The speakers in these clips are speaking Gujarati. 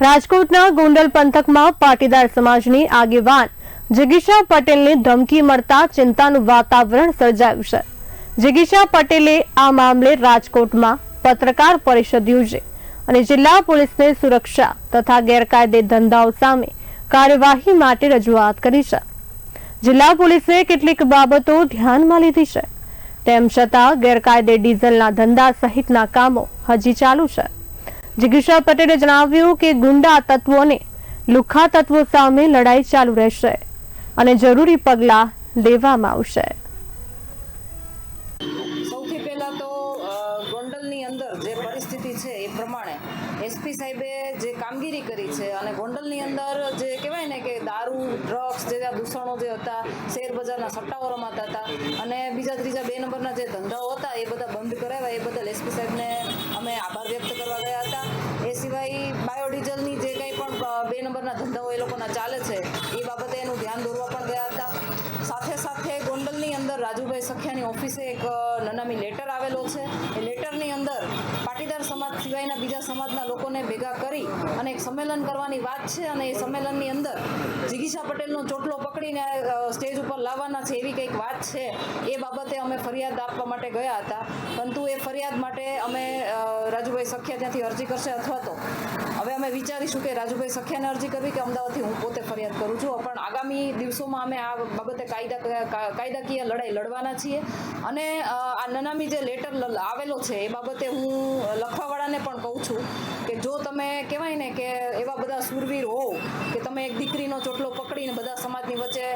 રાજકોટના ગોંડલ પંથકમાં પાટીદાર સમાજની આગેવાન જગીશા પટેલને ધમકી મળતા ચિંતાનું વાતાવરણ સર્જાયું છે. જગીશા પટેલે આ મામલે રાજકોટમાં પત્રકાર પરિષદ યોજી અને જિલ્લા પોલીસને સુરક્ષા તથા ગેરકાયદે ધંધાઓ સામે કાર્યવાહી માટે રજૂઆત કરી છે. જિલ્લા પોલીસે કેટલીક બાબતો ધ્યાનમાં લીધી છે. તેમ છતાં ગેરકાયદે ડીઝલના ધંધા સહિતના કામો હજી ચાલુ છે. જિગીશા પટેલે જણાવ્યું કે ગુંડા તત્વોને લુખા તત્વો સામે લડાઈ ચાલુ રહેશે અને જરૂરી પગલાં લેવામાં આવશે. એ પ્રમાણે એસપી સાહેબે જે કામગીરી કરી છે અને ગોંડલની અંદર જે કહેવાય ને કે દારૂ, ડ્રગ્સ જેવા દૂષણો જે હતા, શેર બજારના સટ્ટાઓ રમાતા હતા અને બીજા ત્રીજા બે નંબરના જે ધંધાઓ હતા, એ બધા બંધ કરાવ્યા. એ બદલ એસપી સાહેબને નંબરના ધંધાઓ એ લોકોના ચાલે છે, એ બાબતે એનું ધ્યાન દોરવા પણ ગયા હતા. સાથે સાથે ગોંડલની અંદર રાજુભાઈ સખિયાની ઓફિસે એક નનામી લેટર આવેલો છે. એ લેટરની અંદર પાટીદાર સમાજ સિવાયના બીજા સમાજના લોકોને ભેગા કરી અને એક સંમેલન કરવાની વાત છે અને એ સંમેલનની અંદર જિગીશા પટેલનો ચોટલો પકડીને સ્ટેજ ઉપર લાવવાના છે એવી કંઈક વાત છે, એ બાબતે અમે ફરિયાદ આપવા માટે ગયા હતા. પરંતુ એ ફરિયાદ માટે અમે રાજુભાઈ સખ્યા ત્યાંથી અરજી કરશે અથવા તો, હવે અમે વિચારીશું કે રાજુભાઈ સખ્યાને અરજી કરવી કે અમદાવાદથી હું પોતે ફરિયાદ કરું છું. પણ આગામી દિવસોમાં અમે આ બાબતે કાયદા કાયદાકીય લડાઈ લડવાના છીએ. અને આ નનામી જે લેટર આવેલો છે એ બાબતે હું લખવાવાળાને પણ કહું છું કે જો તમે કહેવાય ને કે એવા બધા સુરવીર હોવ કે તમે એક દીકરીનો ચોટલો પકડીને બધા સમાજની વચ્ચે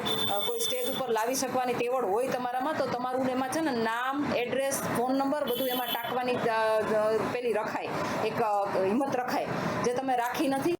કોઈ સ્ટેજ ઉપર લાવી શકવાની તેવડ હોય તમારામાં, તો તમારું એમાં છે ને નામ, એડ્રેસ, ફોન નંબર બધું એમાં ટાંકવાની પેલી રખાય. એક હિંમત રખાય, જે તમે રાખી નથી